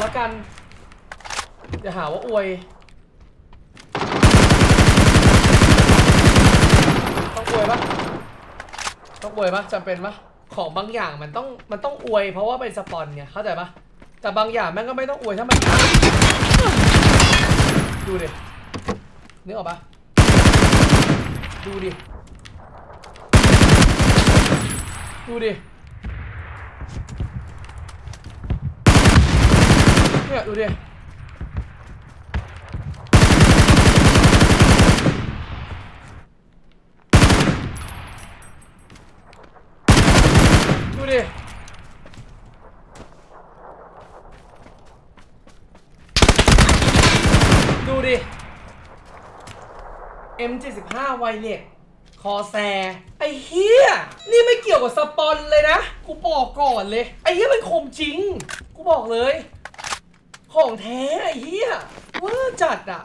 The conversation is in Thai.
แล้วกันจะหาว่าอวยต้องอวยปะต้องอวยปะจำเป็นปะของบางอย่างมันต้องมันต้องอวยเพราะว่าเป็นสปอนไงเข้าใจปะแต่บางอย่างแม่งก็ไม่ต้องอวยถ้ามันดูดินึกออกปะดูดิ ดูดิเนี่ย ดูดิดูดิดูดิ M75 ไวเล็กคอแซ ไอ้เฮียนี่ไม่เกี่ยวกับสปอนเลยนะ กูบอกก่อนเลย ไอ้เฮียมันคมจริง กูบอกเลย ของแท้ไอ้เหี้ยเว่าจัดอะ